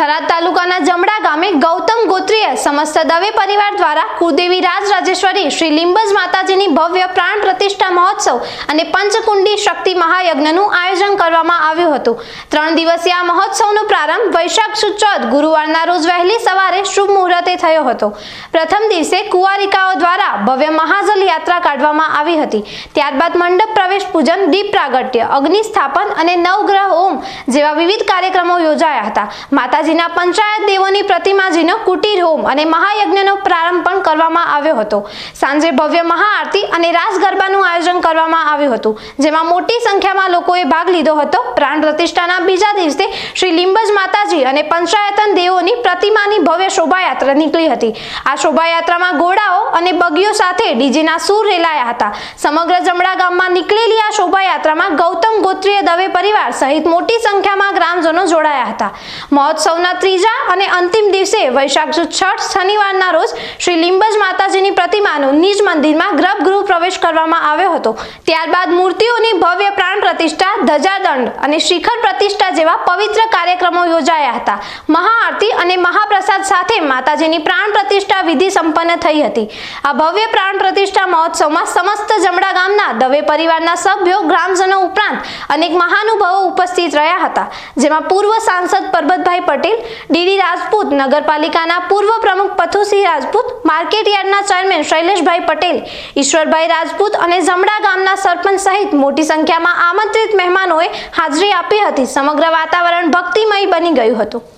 થરાદ તાલુકાના જમડા ગામે ગૌતમ ગોત્રીય સમસ્ત દવે પરિવાર દ્વારા કુદેવી રાજ રાજેશ્વરી શ્રી લિંબજ માતાજીની ભવ્ય પ્રાણ પ્રતિષ્ઠા મહોત્સવ અને પંચકુંડી શક્તિ મહાયજ્ઞનું આયોજન કરવામાં આવ્યું હતું. ત્રણ દિવસીય આ મહોત્સવનો પ્રારંભ વૈશાખ સુદ ચૌદ ગુરુવારના રોજ વહેલી સવારે શુભ મુહૂર્તે થયો હતો. પ્રથમ દિવસે કુંવારિકાઓ દ્વારા ભવ્ય મહાજલ યાત્રા કાઢવામાં આવી હતી. ત્યારબાદ મંડપ પ્રવેશ પૂજન, દીપ પ્રાગટ્ય, અગ્નિ સ્થાપન અને નવગ્રહ ઓમ જેવા વિવિધ કાર્યક્રમો યોજાયા હતા. માતાજીના પંચાયત દેવોની પ્રતિમાજીનો કુટીર હોમ અને મહાયજ્ઞનો પ્રારંભ પણ કરવામાં આવ્યો હતો. સાંજે ભવ્ય મહાઆરતી અને રાસ ગરબાનું આયોજન કરવામાં આવ્યું હતું, જેમાં મોટી સંખ્યામાં લોકોએ ભાગ લીધો હતો. પ્રાણ પ્રતિષ્ઠાના બીજા દિવસે શ્રી લિંબજ માતાજી અને પંચાયતન દેવોની પ્રતિમાની ભવ્ય શોભાયાત્રા નીકળી હતી. આ શોભાયાત્રામાં ઘોડાઓ અને બગીઓ સાથે ડીજેના સૂર રેલાયા હતા. સમગ્ર જમણા ગામમાં નીકળેલી આ શોભાયાત્રામાં ગૌતમ ગોત્રીય દવે પરિવાર સહિત મોટી સંખ્યામાં ગ્રામજનો જોડાયા હતા. મહોત્સવના ત્રીજા અને અંતિમ દિવસે વૈશાખ સુદ છઠ શનિવારના રોજ શ્રી લીંબજ માતાજીની પ્રતિમાનું નિજ મંદિરમાં ગર્ભગૃહ પ્રવેશ કરવામાં આવ્યો હતો. ત્યારબાદ મૂર્તિઓની ભવ્ય પ્રાણ પ્રતિષ્ઠા, ધજાદંડ અને શિખર પ્રતિષ્ઠા જેવા પવિત્ર કાર્યક્રમો યોજાયા હતા. મહાઆરતી અને મહાપ્રસાદ સાથે માતાજીની પ્રાણ પ્રતિષ્ઠા વિધિ સંપન્ન થઈ હતી. આ ભવ્ય પ્રાણ પ્રતિષ્ઠા મહોત્સવમાં સમસ્ત જમડા ગામના, દવે પરિવારના સભ્યો, ગ્રામજનો ઉપરાંત અનેક મહાનુભાવો ઉપસ્થિત રહ્યા હતા, જેમાં પૂર્વ સાંસદ પરબતભાઈ પટેલ, ડીડી રાજપૂત, નગરપાલિકાના પૂર્વ પ્રમુખ પથુસિંહ રાજપૂત માર્કેટ યાર્ડના ચેરમેન શૈલેષભાઈ પટેલ, ઈશ્વરભાઈ રાજપૂત અને જમડા ગામના સરપંચ સહિત મોટી સંખ્યામાં આમંત્રિત મહેમાનોએ હાજરી આપી હતી. સમગ્ર વાતાવરણ ભક્તિમય બની ગયું હતું.